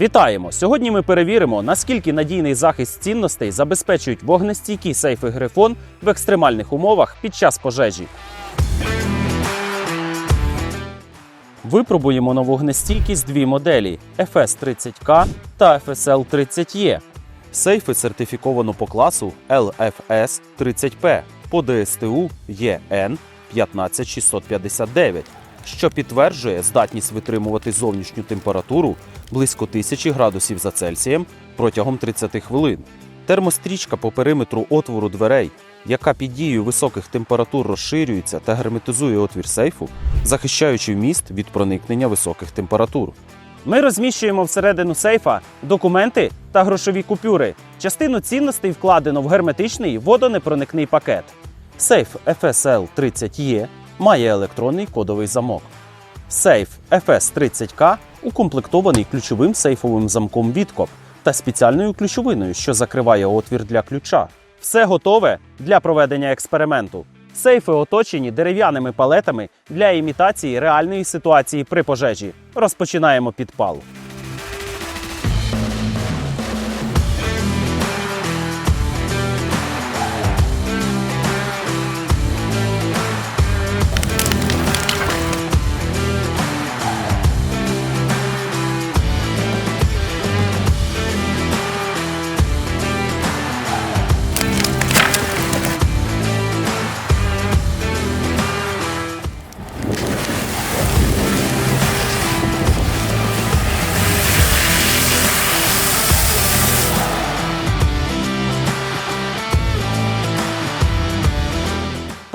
Вітаємо! Сьогодні ми перевіримо, наскільки надійний захист цінностей забезпечують вогнестійкі сейфи Грифон в екстремальних умовах під час пожежі. Випробуємо на вогнестійкість дві моделі FS30K та FSL30E. Сейфи сертифіковано по класу LFS 30P по ДСТУ ЄН 15659, що підтверджує здатність витримувати зовнішню температуру близько 1000 градусів за Цельсієм протягом 30 хвилин. Термострічка по периметру отвору дверей, яка під дією високих температур розширюється та герметизує отвір сейфу, захищаючи вміст від проникнення високих температур. Ми розміщуємо всередину сейфа документи та грошові купюри. Частину цінностей вкладено в герметичний водонепроникний пакет. Сейф FSL 30E має електронний кодовий замок. Сейф FS30K укомплектований ключовим сейфовим замком відкоп та спеціальною ключовиною, що закриває отвір для ключа. Все готове для проведення експерименту. Сейфи оточені дерев'яними палетами для імітації реальної ситуації при пожежі. Розпочинаємо підпал.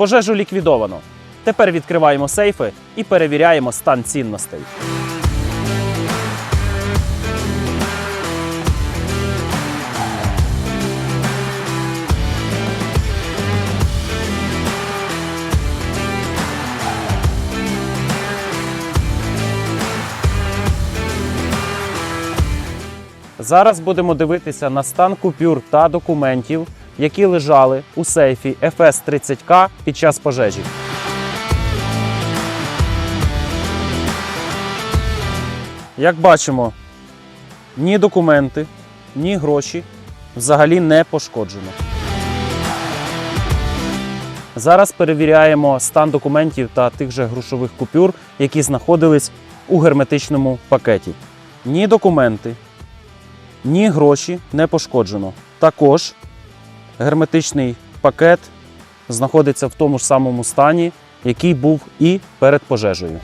Пожежу ліквідовано. Тепер відкриваємо сейфи і перевіряємо стан цінностей. Зараз будемо дивитися на стан купюр та документів, які лежали у сейфі FS30K під час пожежі. Як бачимо, ні документи, ні гроші взагалі не пошкоджено. Зараз перевіряємо стан документів та тих же грошових купюр, які знаходились у герметичному пакеті. Ні документи, ні гроші не пошкоджено. Також герметичний пакет знаходиться в тому ж самому стані, який був і перед пожежею.